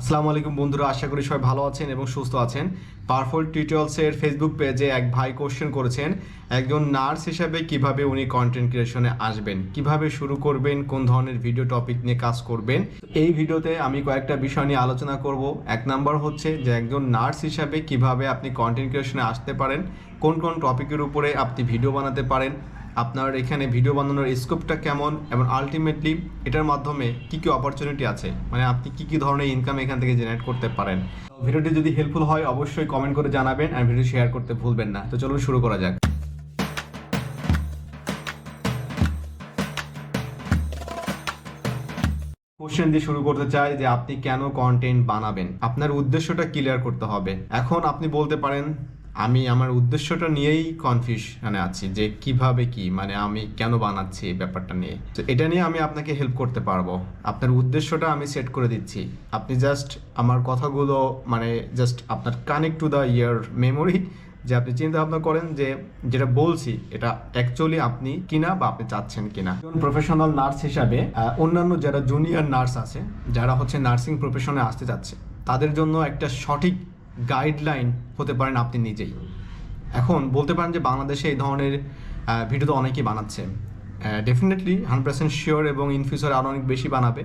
আসসালামু আলাইকুম বন্ধুরা, আশা করি সবাই ভালো আছেন এবং সুস্থ আছেন। পাওয়ারফুল টিউটোরিয়ালসের ফেসবুক পেজে এক ভাই কোশ্চেন করেছেন, একজন নার্স হিসাবে কীভাবে উনি কন্টেন্ট ক্রিয়েশনে আসবেন, কীভাবে শুরু করবেন, কোন ধরনের ভিডিও টপিক নিয়ে কাজ করবেন। এই ভিডিওতে আমি কয়েকটা বিষয় নিয়ে আলোচনা করব। এক নাম্বার হচ্ছে যে একজন নার্স হিসাবে কীভাবে আপনি কন্টেন্ট ক্রিয়েশনে আসতে পারেন, কোন কোন টপিকের উপরে আপনি ভিডিও বানাতে পারেন আপনার এখানে ভিডিও বানানোর স্কোপটা কেমন এবং আলটিমেটলি এটার মাধ্যমে কি কি অপরচুনিটি আছে? মানে আপনি কি কি ধরনের ইনকাম এখান থেকে জেনারেট করতে পারেন? ভিডিওটি যদি হেল্পফুল হয়, অবশ্যই কমেন্ট করে জানাবেন আর ভিডিও শেয়ার করতে ভুলবেন না। তো চলুন শুরু করা যাক। কোশ্চেন দিয়ে শুরু করতে চাই যে আপনি কেন কন্টেন্ট বানাবেন? আপনার উদ্দেশ্যটা ক্লিয়ার করতে হবে। এখন আপনি বলতে পারেন আমি আমার উদ্দেশ্যটা নিয়েই কনফিউশনে আছি যে কীভাবে কি মানে আমি কেন বানাচ্ছি এই ব্যাপারটা নিয়ে। তো এটা নিয়ে আমি আপনাকে হেল্প করতে পারব। আপনার উদ্দেশ্যটা আমি সেট করে দিচ্ছি। আপনি জাস্ট আমার কথাগুলো মানে জাস্ট আপনার connect to the ear memory যে আপনি চিন্তা ভাবনা করেন যে যেটা বলছি, এটা অ্যাকচুয়ালি আপনি কিনা বা আপনি চাচ্ছেন কিনা। একজন প্রফেশনাল নার্স হিসাবে অন্যান্য যারা জুনিয়র নার্স আছে, যারা হচ্ছে নার্সিং প্রফেশনে আসতে চাচ্ছে, তাদের জন্য একটা সঠিক গাইডলাইন হতে পারেন আপনি নিজেই। এখন বলতে পারেন যে বাংলাদেশে এই ধরনের ভিডিও তো অনেকেই বানাচ্ছে। ডেফিনেটলি হান্ড্রেড পার্সেন্ট শিওর এবং ইন ফিউচারে আরও অনেক বেশি বানাবে।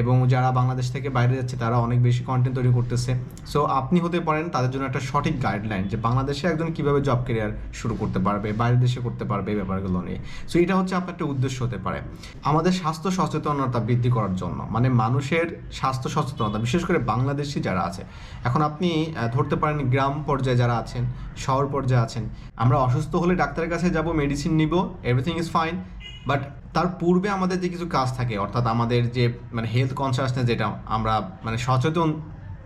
এবং যারা বাংলাদেশ থেকে বাইরে যাচ্ছে, তারা অনেক বেশি কন্টেন্ট তৈরি করতেছে। সো আপনি হতে পারেন তাদের জন্য একটা সঠিক গাইডলাইন যে বাংলাদেশে একজন কীভাবে জব কেরিয়ার শুরু করতে পারবে, বাইরের দেশে করতে পারবে এই ব্যাপারগুলো নিয়ে। সো এটা হচ্ছে আপনার একটা উদ্দেশ্য হতে পারে। আমাদের স্বাস্থ্য সচেতনতা বৃদ্ধি করার জন্য মানে মানুষের স্বাস্থ্য সচেতনতা, বিশেষ করে বাংলাদেশি যারা আছে। এখন আপনি ধরতে পারেন গ্রাম পর্যায়ে যারা আছেন, শহর পর্যায়ে আছেন, আমরা অসুস্থ হলে ডাক্তারের কাছে যাব মেডিসিন নিব এভরিথিং ইজ ফাইন বাট তার পূর্বে আমাদের যে কিছু কাজ থাকে, অর্থাৎ আমাদের যে মানে হেলথ কনসিয়াসনেস যেটা আমরা মানে সচেতন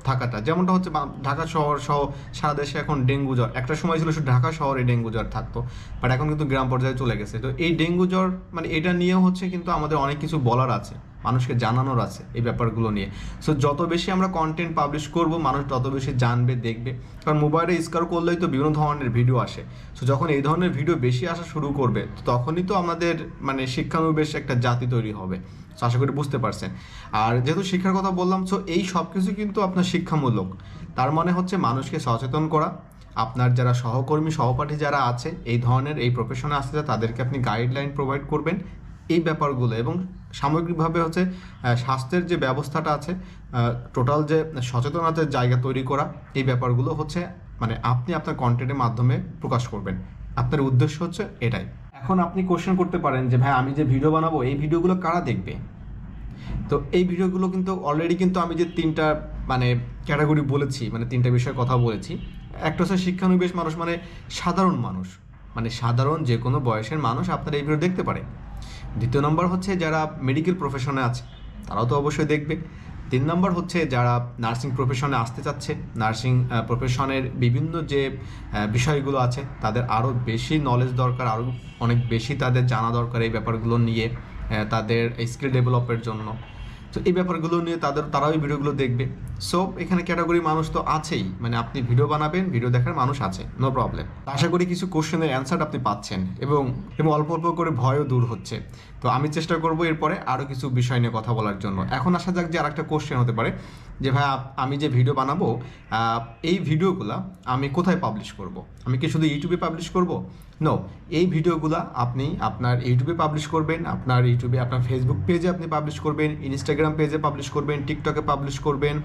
থাকাটা, যেমনটা হচ্ছে ঢাকা শহর সহ সারা দেশে এখন ডেঙ্গু জ্বর, একটা সময় ছিল শুধু ঢাকা শহরে ডেঙ্গু জ্বর থাকতো বাট এখন কিন্তু গ্রাম পর্যায়ে চলে গেছে। তো এই ডেঙ্গু জ্বর মানে এটা নিয়ে হচ্ছে কিন্তু আমাদের অনেক কিছু বলার আছে। মানুষকে জানানোর আছে এই ব্যাপারগুলো নিয়ে। সো যত বেশি আমরা কন্টেন্ট পাবলিশ করব, মানুষ তত বেশি জানবে, দেখবে। কারণ মোবাইলে স্কার করলেই তো বিভিন্ন ধরনের ভিডিও আসে। সো যখন এই ধরনের ভিডিও বেশি আসা শুরু করবে তখনই তো আমাদের মানে শিক্ষানুবেশ একটা জাতি তৈরি হবে। সো আশা করি বুঝতে পারছেন। আর যেহেতু শিক্ষার কথা বললাম সো এই সব কিছু কিন্তু আপনার শিক্ষামূলক। তার মানে হচ্ছে মানুষকে সচেতন করা। আপনার যারা সহকর্মী, সহপাঠী যারা আছে, এই ধরনের এই প্রফেশনে আসতে তাদেরকে আপনি গাইডলাইন প্রোভাইড করবেন। এই ব্যাপারগুলো এবং সামগ্রিকভাবে হচ্ছে স্বাস্থ্যের যে ব্যবস্থাটা আছে টোটাল যে সচেতনতার জায়গা তৈরি করা, এই ব্যাপারগুলো হচ্ছে মানে আপনি আপনার কন্টেন্টের মাধ্যমে প্রকাশ করবেন। আপনার উদ্দেশ্য হচ্ছে এটাই। এখন আপনি কোশ্চেন করতে পারেন যে, ভাই, আমি যে ভিডিও বানাবো, এই ভিডিওগুলো কারা দেখবে? তো এই ভিডিওগুলো কিন্তু অলরেডি কিন্তু আমি যে তিনটা মানে ক্যাটাগরি বলেছি মানে তিনটা বিষয়ে কথা বলেছি। একটা হচ্ছে শিক্ষানবিশ মানুষ মানে সাধারণ মানুষ। মানে সাধারণ যে কোনো বয়সের মানুষ আপনার এই ভিডিও দেখতে পারে দ্বিতীয় নম্বর হচ্ছে যারা মেডিকেল প্রফেশনে আছে, তারাও তো অবশ্যই দেখবে। তিন নম্বর হচ্ছে যারা নার্সিং প্রফেশনে আসতে চাচ্ছে নার্সিং প্রফেশনের বিভিন্ন যে বিষয়গুলো আছে, তাদের আরও বেশি নলেজ দরকার আরও অনেক বেশি তাদের জানা দরকার এই ব্যাপারগুলো নিয়ে তাদের স্কিল ডেভেলপের জন্য। তো এই ব্যাপারগুলো নিয়ে তাদের, তারাও এই ভিডিওগুলো দেখবে। সো এখানে ক্যাটাগরি মানুষ তো আছেই। মানে আপনি ভিডিও বানাবেন ভিডিও দেখার মানুষ আছে। নো প্রবলেম আশা করি কিছু কোশ্চেনের অ্যান্সার আপনি পাচ্ছেন এবং এবং অল্প অল্প করে ভয়ও দূর হচ্ছে। তো আমি চেষ্টা করব এরপরে আরও কিছু বিষয় নিয়ে কথা বলার জন্য। এখন আসা যাক যে আরেকটা কোশ্চেন হতে পারে। যে ভাই আমি যে ভিডিও বানাবো এই ভিডিওগুলো আমি কোথায় পাবলিশ করব? আমি কি শুধু ইউটিউবে পাবলিশ করব? নো এই ভিডিওগুলো আপনি আপনার ইউটিউবে পাবলিশ করবেন, আপনার ইউটিউবে আপনার ফেসবুক পেজে আপনি পাবলিশ করবেন ইনস্টাগ্রাম পেজে পাবলিশ করবেন টিকটকে পাবলিশ করবেন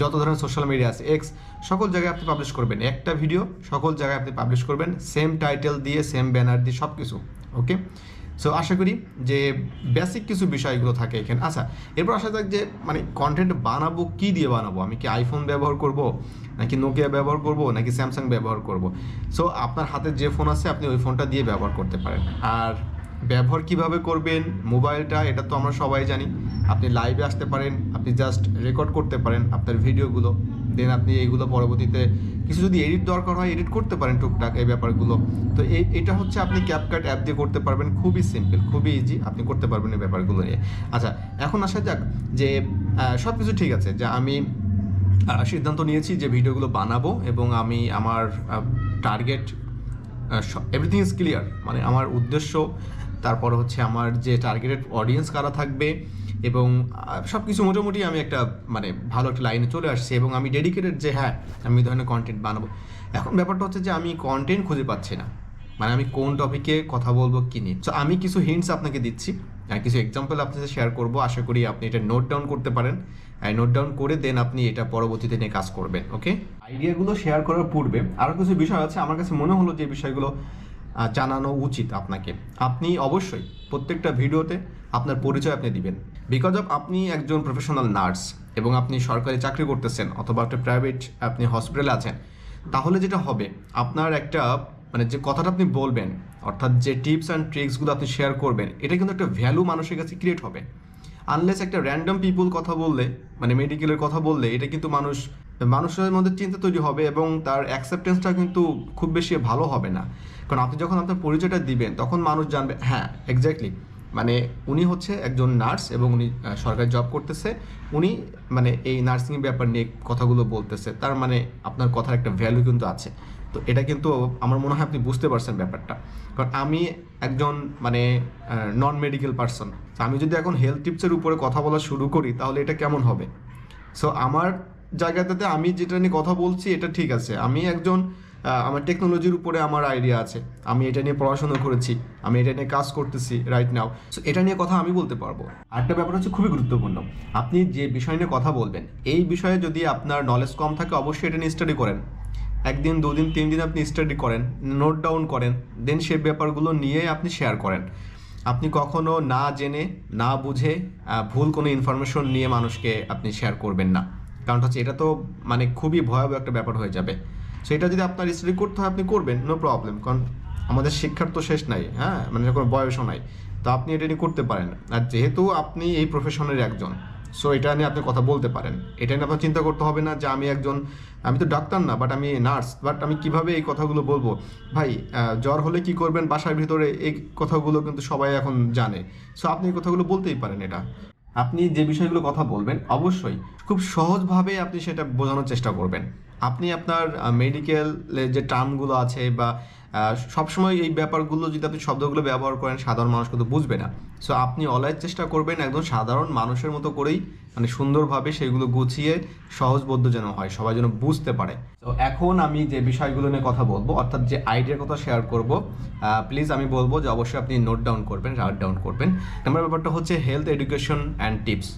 যত ধরনের সোশ্যাল মিডিয়া আছে এক্স সকল জায়গায় আপনি পাবলিশ করবেন। একটা ভিডিও সকল জায়গায় আপনি পাবলিশ করবেন সেম টাইটেল দিয়ে সেম ব্যানার দিয়ে সব কিছু ওকে সো আশা করি যে বেসিক কিছু বিষয়গুলো থাকে এখানে। আচ্ছা এরপর আসা যাক যে মানে কন্টেন্ট বানাবো, কি দিয়ে বানাবো? আমি কি আইফোন ব্যবহার করব, নাকি নোকিয়া ব্যবহার করব, নাকি স্যামসাং ব্যবহার করব? সো আপনার হাতে যে ফোন আছে, আপনি ওই ফোনটা দিয়ে ব্যবহার করতে পারেন। আর ব্যবহার কীভাবে করবেন, মোবাইলটা, এটা তো আমরা সবাই জানি। আপনি লাইভে আসতে পারেন, আপনি জাস্ট রেকর্ড করতে পারেন আপনার ভিডিওগুলো দেন আপনি এইগুলো পরবর্তীতে কিছু যদি এডিট দরকার হয় এডিট করতে পারেন টুকটাক এই ব্যাপারগুলো। তো এই এটা হচ্ছে আপনি ক্যাপকাট অ্যাপ দিয়ে করতে পারবেন, খুবই সিম্পল খুবই ইজি আপনি করতে পারবেন এই ব্যাপারগুলো নিয়ে। আচ্ছা এখন আসা যাক যে সব কিছু ঠিক আছে, যে আমি সিদ্ধান্ত নিয়েছি যে ভিডিওগুলো বানাবো এবং আমি আমার টার্গেট এভরিথিং ইজ ক্লিয়ার মানে আমার উদ্দেশ্য তারপর হচ্ছে আমার যে টার্গেটেড অডিয়েন্স কারা থাকবে এবং সব কিছু মোটামুটি আমি একটা মানে ভালো একটা লাইনে চলে আসছি এবং আমি ডেডিকেটেড যে হ্যাঁ আমি ধরনের কন্টেন্ট বানাবো। এখন ব্যাপারটা হচ্ছে যে আমি কন্টেন্ট খুঁজে পাচ্ছি না। মানে আমি কোন টপিকে কথা বলব, কি নিয়ে? তো আমি কিছু হিন্টস আপনাকে দিচ্ছি। আর কিছু এক্সাম্পল আপনার সাথে শেয়ার করব। আশা করি আপনি এটা নোট ডাউন করতে পারেন। নোট ডাউন করে দেন আপনি এটা পরবর্তীতে নিয়ে কাজ করবেন ওকে আইডিয়াগুলো শেয়ার করার পূর্বে আরও কিছু বিষয় আছে। আমার কাছে মনে হলো যে বিষয়গুলো জানানো উচিত আপনাকে। আপনি অবশ্যই প্রত্যেকটা ভিডিওতে আপনার পরিচয় আপনি দিবেন। বিকজ অফ আপনি একজন প্রফেশনাল নার্স এবং আপনি সরকারি চাকরি করতেছেন অথবা একটা প্রাইভেট আপনি হসপিটালে আছেন, তাহলে যেটা হবে, আপনার একটা মানে যে কথাটা আপনি বলবেন, অর্থাৎ যে টিপস অ্যান্ড ট্রিক্সগুলো আপনি শেয়ার করবেন, এটা কিন্তু একটা ভ্যালু মানুষের কাছে ক্রিয়েট হবে। আনলেস একটা র্যান্ডম পিপুল কথা বললে মানে মেডিকেলের কথা বললে, এটা কিন্তু মানুষ মানুষের মধ্যে চিন্তা তৈরি হবে এবং তার অ্যাকসেপ্টেন্সটা কিন্তু খুব বেশি ভালো হবে না। কারণ আপনি যখন আপনার পরিচয়টা দিবেন, তখন মানুষ জানবে হ্যাঁ এক্স্যাক্টলি মানে উনি হচ্ছে একজন নার্স এবং উনি সরকারি জব করতেছে। উনি মানে এই নার্সিং ব্যাপার নিয়ে কথাগুলো বলতেছে। তার মানে আপনার কথার একটা ভ্যালু কিন্তু আছে। তো এটা কিন্তু আমার মনে হয় আপনি বুঝতে পারছেন ব্যাপারটা। কারণ আমি একজন মানে নন মেডিকেল পার্সন আমি যদি এখন হেলথ টিপসের উপরে কথা বলা শুরু করি, তাহলে এটা কেমন হবে? সো আমার জায়গাটাতে আমি যেটা নিয়ে কথা বলছি, এটা ঠিক আছে। আমি একজন আমার টেকনোলজির উপরে আমার আইডিয়া আছে। আমি এটা নিয়ে পড়াশোনা করেছি। আমি এটা নিয়ে কাজ করতেছি রাইট নাও সো এটা নিয়ে কথা আমি বলতে পারব। আরেকটা ব্যাপার হচ্ছে খুবই গুরুত্বপূর্ণ। আপনি যে বিষয় নিয়ে কথা বলবেন, এই বিষয়ে যদি আপনার নলেজ কম থাকে, অবশ্যই এটা নিয়ে স্টাডি করেন। একদিন, দুদিন, তিন দিন আপনি স্টাডি করেন নোট ডাউন করেন দেন সে ব্যাপারগুলো নিয়ে আপনি শেয়ার করেন। আপনি কখনো না জেনে, না বুঝে ভুল কোনো ইনফরমেশন নিয়ে মানুষকে আপনি শেয়ার করবেন না। কারণ হচ্ছে এটা তো মানে খুবই ভয়াবহ একটা ব্যাপার হয়ে যাবে। সো এটা যদি আপনার স্টাডি করতে হয়, আপনি করবেন নো প্রবলেম কারণ আমাদের শিক্ষার তো শেষ নাই হ্যাঁ? মানে কোনো বয়সও নাই। তো আপনি এটা নিয়ে করতে পারেন। আর যেহেতু আপনি এই প্রফেশনের একজন সো এটা নিয়ে আপনি কথা বলতে পারেন। এটা নিয়ে আপনার চিন্তা করতে হবে না যে আমি একজন, আমি তো ডাক্তার না বাট আমি নার্স বাট আমি কীভাবে এই কথাগুলো বলব? ভাই জ্বর হলে কি করবেন? বাসার ভিতরে এই কথাগুলো কিন্তু সবাই এখন জানে। সো আপনি এই কথাগুলো বলতেই পারেন এটা। আপনি যে বিষয়গুলো কথা বলবেন, অবশ্যই খুব সহজভাবে আপনি সেটা বোঝানোর চেষ্টা করবেন। আপনি আপনার মেডিকেল যে টার্মগুলো আছে বা সবসময় এই ব্যাপারগুলো যদি আপনি শব্দগুলো ব্যবহার করেন, সাধারণ মানুষ কিন্তু বুঝবে না। সো আপনি অলওয়েজ চেষ্টা করবেন একদম সাধারণ মানুষের মতো করেই মানে সুন্দরভাবে সেগুলো গুছিয়ে সহজবোধ্য যেন হয়, সবাই যেন বুঝতে পারে। তো এখন আমি যে বিষয়গুলো নিয়ে কথা বলব, অর্থাৎ যে আইডিয়ার কথা শেয়ার করব প্লিজ আমি বলব যে অবশ্যই আপনি নোট ডাউন করবেন রাইট ডাউন করবেন। নাম্বার ব্যাপারটা হচ্ছে হেলথ এডুকেশন অ্যান্ড টিপস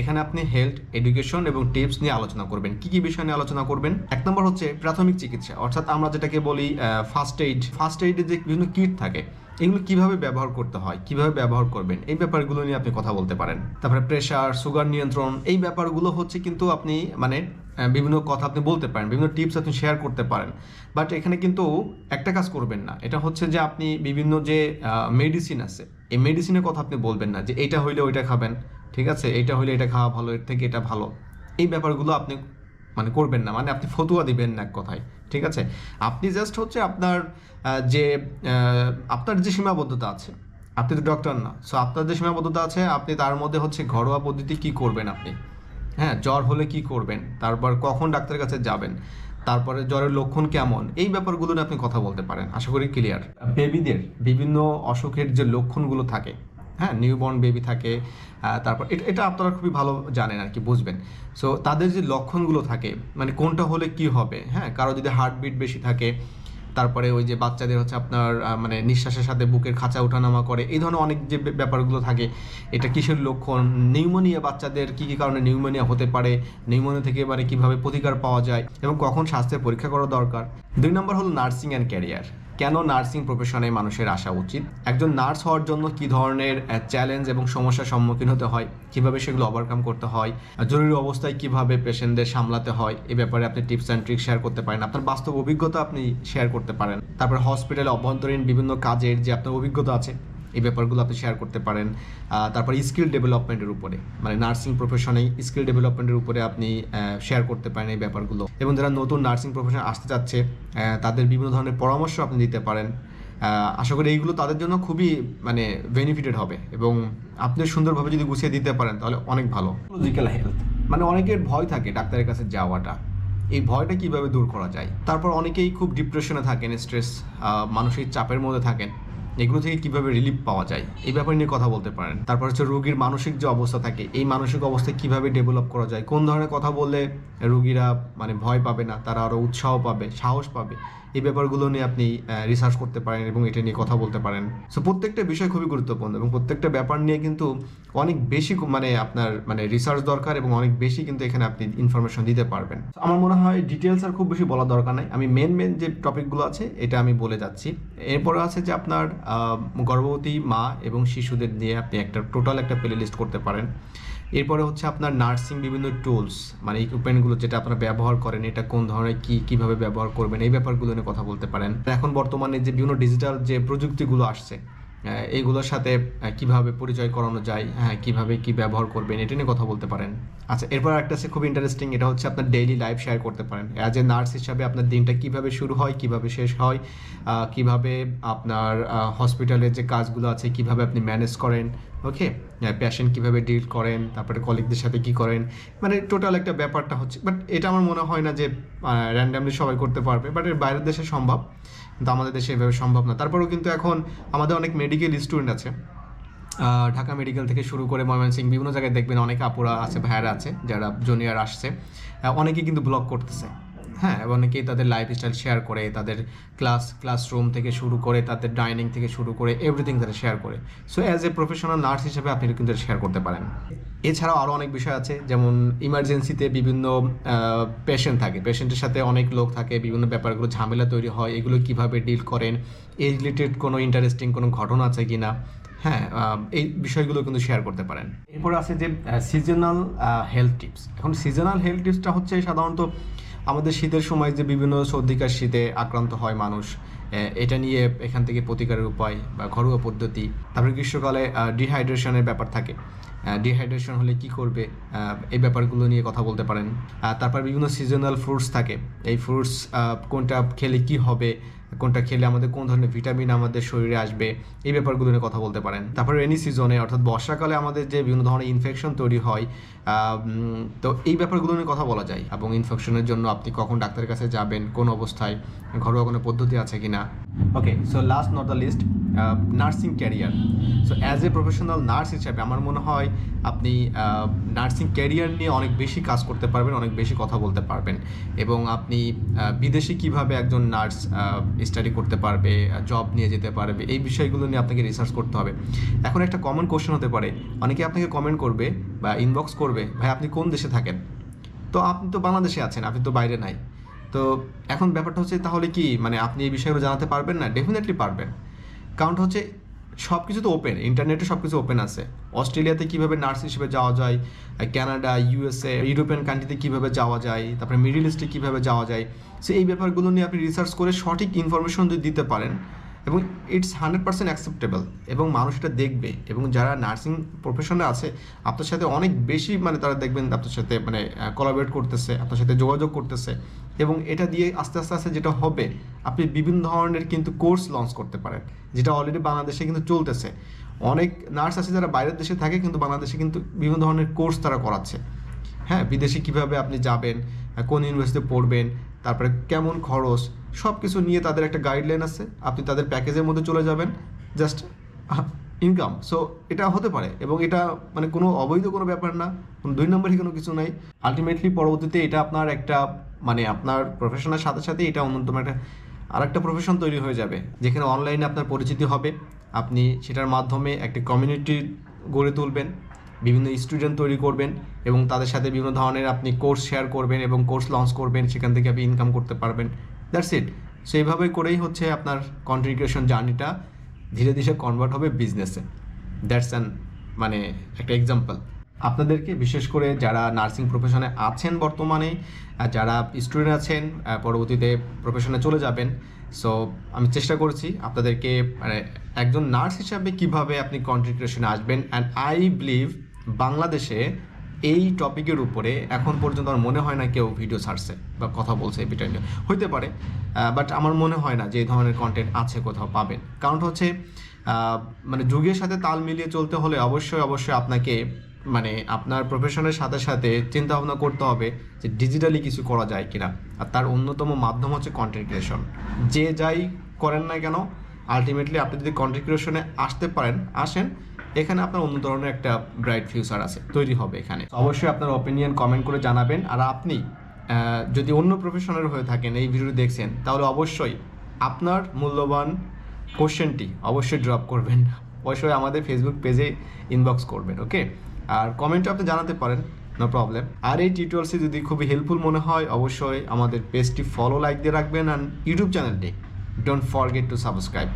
এখানে আপনি হেলথ এডুকেশন এবং টিপস নিয়ে আলোচনা করবেন। কি কি বিষয় নিয়ে আলোচনা করবেন? এক নম্বর হচ্ছে প্রাথমিক চিকিৎসা। অর্থাৎ আমরা যেটাকে বলি ফার্স্ট এইড ফার্স্ট এইডের যে বিভিন্ন কিট থাকে, এগুলো কীভাবে ব্যবহার করতে হয়, কীভাবে ব্যবহার করবেন, এই ব্যাপারগুলো নিয়ে আপনি কথা বলতে পারেন। তারপরে প্রেশার সুগার নিয়ন্ত্রণ, এই ব্যাপারগুলো হচ্ছে কিন্তু আপনি মানে বিভিন্ন কথা আপনি বলতে পারেন, বিভিন্ন টিপস আপনি শেয়ার করতে পারেন। বাট এখানে কিন্তু একটা কাজ করবেন না। এটা হচ্ছে যে আপনি বিভিন্ন যে মেডিসিন আছে, এই মেডিসিনের কথা আপনি বলবেন না যে এটা হইলে ওইটা খাবেন, ঠিক আছে? এটা হইলে এটা খাওয়া ভালো, এর থেকে এটা ভালো। এই ব্যাপারগুলো আপনি মানে করবেন না। মানে আপনি ফতুয়া দিবেন না এক কথায়, ঠিক আছে? আপনি জাস্ট হচ্ছে আপনার যে আপনার যে সীমাবদ্ধতা আছে, আপনি তো ডক্টর না। সো আপনার যে সীমাবদ্ধতা আছে, আপনি তার মধ্যে হচ্ছে ঘরোয়া পদ্ধতি কি করবেন আপনি? হ্যাঁ জ্বর হলে কি করবেন? তারপর কখন ডাক্তারের কাছে যাবেন? তারপরে জ্বরের লক্ষণ কেমন? এই ব্যাপারগুলো নিয়ে আপনি কথা বলতে পারেন, আশা করি ক্লিয়ার বেবিদের বিভিন্ন অসুখের যে লক্ষণগুলো থাকে হ্যাঁ নিউবর্ন বেবি থাকে তারপর এটা এটা আপনারা খুবই ভালো জানেন আর কি, বুঝবেন। সো তাদের যে লক্ষণগুলো থাকে মানে কোনটা হলে কি হবে হ্যাঁ কারও যদি হার্টবিট বেশি থাকে তারপরে ওই যে বাচ্চাদের হচ্ছে আপনার মানে নিঃশ্বাসের সাথে বুকের খাঁচা ওঠানামা করে, এই ধরনের অনেক যে ব্যাপারগুলো থাকে, এটা কিসের লক্ষণ? নিউমোনিয়া বাচ্চাদের কী কী কারণে নিউমোনিয়া হতে পারে? নিউমোনিয়া থেকে এবারে কীভাবে প্রতিকার পাওয়া যায়? এবং কখন স্বাস্থ্যের পরীক্ষা করা দরকার? দুই নম্বর হলো নার্সিং অ্যান্ড ক্যারিয়ার। কেন নার্সিং প্রফেশনে মানুষের আসা উচিত? একজন নার্স হওয়ার জন্য কি ধরনের চ্যালেঞ্জ এবং সমস্যার সম্মুখীন হতে হয়? কীভাবে সেগুলো ওভারকাম করতে হয়? জরুরি অবস্থায় কীভাবে পেশেন্টদের সামলাতে হয়? এ ব্যাপারে আপনি টিপস অ্যান্ড ট্রিক শেয়ার করতে পারেন। আপনার বাস্তব অভিজ্ঞতা আপনি শেয়ার করতে পারেন। তারপর হসপিটালে অভ্যন্তরীণ বিভিন্ন কাজের যে আপনার অভিজ্ঞতা আছে এই ব্যাপারগুলো আপনি শেয়ার করতে পারেন। তারপর স্কিল ডেভেলপমেন্টের উপরে মানে নার্সিং প্রফেশনে স্কিল ডেভেলপমেন্টের উপরে আপনি শেয়ার করতে পারেন এই ব্যাপারগুলো। এবং যারা নতুন নার্সিং প্রফেশন আসতে যাচ্ছে আহ, তাদের বিভিন্ন ধরনের পরামর্শ আপনি দিতে পারেন। আশা করি এইগুলো তাদের জন্য খুবই মানে বেনিফিটেড হবে এবং আপনি সুন্দরভাবে যদি গুছিয়ে দিতে পারেন তাহলে অনেক ভালো। ফিজিক্যাল হেলথ মানে অনেকের ভয় থাকে ডাক্তারের কাছে যাওয়াটা। এই ভয়টা কীভাবে দূর করা যায়? তারপর অনেকেই খুব ডিপ্রেশনে থাকেন স্ট্রেস মানসিক চাপের মধ্যে থাকেন। এগুলো থেকে কীভাবে রিলিফ পাওয়া যায়? এই ব্যাপারে নিয়ে কথা বলতে পারেন। তারপর হচ্ছে রোগীর মানসিক যে অবস্থা থাকে, এই মানসিক অবস্থা কীভাবে ডেভেলপ করা যায়? কোন ধরনের কথা বললে রোগীরা মানে ভয় পাবে না? তারা আরও উৎসাহ পাবে, সাহস পাবে? এই ব্যাপারগুলো নিয়ে আপনি রিসার্চ করতে পারেন এবং এটা নিয়ে কথা বলতে পারেন। সো প্রত্যেকটা বিষয় খুবই গুরুত্বপূর্ণ এবং প্রত্যেকটা ব্যাপার নিয়ে কিন্তু অনেক বেশি মানে আপনার মানে রিসার্চ দরকার এবং অনেক বেশি কিন্তু এখানে আপনি ইনফরমেশন দিতে পারবেন। আমার মনে হয় ডিটেলস আর খুব বেশি বলার দরকার নাই। আমি মেন মেন যে টপিকগুলো আছে, এটা আমি বলে যাচ্ছি। এরপরে আছে যে আপনার গর্ভবতী মা এবং শিশুদের নিয়ে আপনি একটা টোটাল একটা প্লে লিস্ট করতে পারেন। এরপরে হচ্ছে আপনার নার্সিং বিভিন্ন টুলস মানে ইকুইপমেন্টগুলো যেটা আপনারা ব্যবহার করেন, এটা কোন ধরনের কি, কীভাবে ব্যবহার করবেন, এই ব্যাপারগুলো নিয়ে কথা বলতে পারেন। এখন বর্তমানে যে বিভিন্ন ডিজিটাল যে প্রযুক্তিগুলো আসছে এইগুলোর সাথে কীভাবে পরিচয় করানো যায় হ্যাঁ কীভাবে কি ব্যবহার করবেন, এটা নিয়ে কথা বলতে পারেন। আচ্ছা এরপর একটা আছে খুব ইন্টারেস্টিং এটা হচ্ছে আপনার ডেইলি লাইফ শেয়ার করতে পারেন। অ্যাজ এ নার্স হিসাবে আপনার দিনটা কীভাবে শুরু হয়, কীভাবে শেষ হয় কীভাবে আপনার হসপিটালের যে কাজগুলো আছে, কীভাবে আপনি ম্যানেজ করেন ওকে পেশেন্ট কীভাবে ডিল করেন তারপরে কলিগদের সাথে কি করেন? মানে টোটাল একটা ব্যাপারটা হচ্ছে বাট এটা আমার মনে হয় না যে র্যান্ডামলি সবাই করতে পারবে বাট এর বাইরের দেশে সম্ভব কিন্তু আমাদের দেশে এভাবে সম্ভব না। তারপরেও কিন্তু এখন আমাদের অনেক মেডিকেল স্টুডেন্ট আছে। ঢাকা মেডিকেল থেকে শুরু করে ময়মনসিং বিভিন্ন জায়গায় দেখবেন অনেক আপুরা আছে ভাইয়ারা আছে যারা জুনিয়র আসছে। আহ, অনেকেই কিন্তু ব্লগ করতেছে। হ্যাঁ অনেকেই তাদের লাইফস্টাইল শেয়ার করে, তাদের ক্লাস ক্লাসরুম থেকে শুরু করে, তাদের ডাইনিং থেকে শুরু করে এভরিথিং তারা শেয়ার করে। So as a professional nurse হিসেবে আপনি কিন্তু শেয়ার করতে পারেন। এছাড়াও আরও অনেক বিষয় আছে, যেমন ইমার্জেন্সিতে বিভিন্ন পেশেন্ট থাকে। পেশেন্টের সাথে অনেক লোক থাকে, বিভিন্ন ব্যাপারগুলো ঝামেলা তৈরি হয়, এগুলো কীভাবে ডিল করেন এই রিলেটেড কোনো ইন্টারেস্টিং কোনো ঘটনা আছে কি না হ্যাঁ এই বিষয়গুলো কিন্তু শেয়ার করতে পারেন। এরপর আছে যে সিজনাল হেলথ টিপস এখন সিজনাল হেলথ টিপসটা হচ্ছে সাধারণত আমাদের শীতের সময় যে বিভিন্ন সর্দিকার শীতে আক্রান্ত হয় মানুষ এটা নিয়ে এখান থেকে প্রতিকারের উপায় বা ঘরোয়া পদ্ধতি, তারপরে গ্রীষ্মকালে ডিহাইড্রেশনের ব্যাপার থাকে। ডিহাইড্রেশন হলে কি করবে? এই ব্যাপারগুলো নিয়ে কথা বলতে পারেন। তারপর বিভিন্ন সিজনাল ফ্রুটস থাকে। এই ফ্রুটস কোনটা খেলে কি হবে? কোনটা খেলে আমাদের কোন ধরনের ভিটামিন আমাদের শরীরে আসবে? এই ব্যাপারগুলো নিয়ে কথা বলতে পারেন। তারপরে রেনি সিজনে অর্থাৎ বর্ষাকালে আমাদের যে বিভিন্ন ধরনের ইনফেকশন তৈরি হয় তো এই ব্যাপারগুলো নিয়ে কথা বলা যায়। এবং ইনফেকশনের জন্য আপনি কখন ডাক্তারের কাছে যাবেন, কোন অবস্থায়, ঘরোয়া কোনো পদ্ধতি আছে কিনা? Okay so last not the list nursing career so as a professional nurse হিসাবে আমার মনে হয় আপনি নার্সিং ক্যারিয়ার নিয়ে অনেক বেশি কাজ করতে পারবেন, অনেক বেশি কথা বলতে পারবেন। এবং আপনি বিদেশে কীভাবে একজন নার্স স্টাডি করতে পারবে জব নিয়ে যেতে পারবে, এই বিষয়গুলো নিয়ে আপনাকে রিসার্চ করতে হবে। এখন একটা কমন কোশ্চেন হতে পারে, অনেকে আপনাকে কমেন্ট করবে বা ইনবক্স করবে, ভাই, আপনি কোন দেশে থাকেন? তো আপনি তো বাংলাদেশে আছেন, আপনি তো বাইরে নাই। তো এখন ব্যাপারটা হচ্ছে, তাহলে কি মানে আপনি এই বিষয়গুলো জানাতে পারবেন না? ডেফিনেটলি পারবেন। কারণ হচ্ছে সব কিছু তো ওপেন ইন্টারনেটে সব কিছু ওপেন আছে। অস্ট্রেলিয়াতে কীভাবে নার্স হিসেবে যাওয়া যায় কানাডা ইউএসএ ইউরোপিয়ান কান্ট্রিতে কীভাবে যাওয়া যায়, তারপরে মিডিল ইস্টে কীভাবে যাওয়া যায়। সো এই ব্যাপারগুলো নিয়ে আপনি রিসার্চ করে সঠিক ইনফরমেশন যদি দিতে পারেন, এবং ইটস হান্ড্রেড পার্সেন্ট অ্যাকসেপ্টেবল এবং মানুষ এটা দেখবে, এবং যারা নার্সিং প্রফেশনে আছে, আপনার সাথে অনেক বেশি মানে তারা দেখবেন আপনার সাথে মানে কোলাবরেট করতেছে, আপনার সাথে যোগাযোগ করতেছে। এবং এটা দিয়ে আস্তে আস্তে আস্তে যেটা হবে, আপনি বিভিন্ন ধরনের কিন্তু কোর্স লঞ্চ করতে পারেন, যেটা অলরেডি বাংলাদেশে কিন্তু চলতেছে। অনেক নার্স আছে যারা বাইরের দেশে থাকে, কিন্তু বাংলাদেশে কিন্তু বিভিন্ন ধরনের কোর্স তারা করাচ্ছে। হ্যাঁ বিদেশে কীভাবে আপনি যাবেন কোন ইউনিভার্সিটিতে পড়বেন, তারপরে কেমন খরচ সব কিছু নিয়ে তাদের একটা গাইডলাইন আছে। আপনি তাদের প্যাকেজের মধ্যে চলে যাবেন জাস্ট ইনকাম সো এটা হতে পারে এবং এটা মানে কোনো অবৈধ কোনো ব্যাপার না দুই নম্বরই কোনো কিছু নাই। আলটিমেটলি পরবর্তীতে এটা আপনার একটা মানে আপনার প্রফেশনের সাথে সাথে এটা অন্যতম একটা, আরেকটা প্রফেশন তৈরি হয়ে যাবে, যেখানে অনলাইনে আপনার পরিচিতি হবে। আপনি সেটার মাধ্যমে একটি কমিউনিটি গড়ে তুলবেন, বিভিন্ন স্টুডেন্ট তৈরি করবেন এবং তাদের সাথে বিভিন্ন ধরনের আপনি কোর্স শেয়ার করবেন এবং কোর্স লঞ্চ করবেন, সেখান থেকে আপনি ইনকাম করতে পারবেন। দ্যাটস ইট সো এইভাবে করেই হচ্ছে আপনার কন্ট্রিবিউশন জার্নিটা ধীরে ধীরে কনভার্ট হবে বিজনেসে দ্যাটস অ্যান মানে একটা এক্সাম্পল আপনাদেরকে, বিশেষ করে যারা নার্সিং প্রফেশনে আছেন বর্তমানে যারা স্টুডেন্ট আছেন পরবর্তীতে প্রফেশনে চলে যাবেন সো আমি চেষ্টা করছি আপনাদেরকে মানে একজন নার্স হিসাবে কীভাবে আপনি কন্ট্রিবিউশনে আসবেন অ্যান্ড আই বিলিভ বাংলাদেশে এই টপিকের উপরে এখন পর্যন্ত আমার মনে হয় না কেউ ভিডিও ছাড়ছে বা কথা বলছে এই বিষয় নিয়ে। হইতে পারে বাট আমার মনে হয় না যে এই ধরনের কন্টেন্ট আছে কোথাও পাবেন। কারণটা হচ্ছে মানে যুগের সাথে তাল মিলিয়ে চলতে হলে অবশ্যই অবশ্যই আপনাকে মানে আপনার প্রফেশনের সাথে সাথে চিন্তা ভাবনা করতে হবে যে ডিজিটালি কিছু করা যায় কিনা। আর তার অন্যতম মাধ্যম হচ্ছে কন্টেন্ট ক্রিয়েশন যে যাই করেন না কেন আলটিমেটলি আপনি যদি কন্টেন্ট ক্রিয়েশনে আসতে পারেন, আসেন, এখানে আপনার অন্য ধরনের একটা ব্রাইট ফিউচার আছে, তৈরি হবে এখানে। অবশ্যই আপনার অপিনিয়ন কমেন্ট করে জানাবেন। আর আপনি যদি অন্য প্রফেশনের হয়ে থাকেন, এই ভিডিও দেখছেন, তাহলে অবশ্যই আপনার মূল্যবান কোশ্চেনটি অবশ্যই ড্রপ করবেন। অবশ্যই আমাদের ফেসবুক পেজে ইনবক্স করবেন ওকে আর কমেন্টও আপনি জানাতে পারেন নো প্রবলেম আর এই টিউটোরিয়ালসটি যদি খুবই হেল্পফুল মনে হয়, অবশ্যই আমাদের পেজটি ফলো লাইক দিয়ে রাখবেন আর ইউটিউব চ্যানেলটি ডোন্ট ফরগেট টু সাবস্ক্রাইব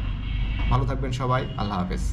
ভালো থাকবেন সবাই, আল্লাহ হাফেজ।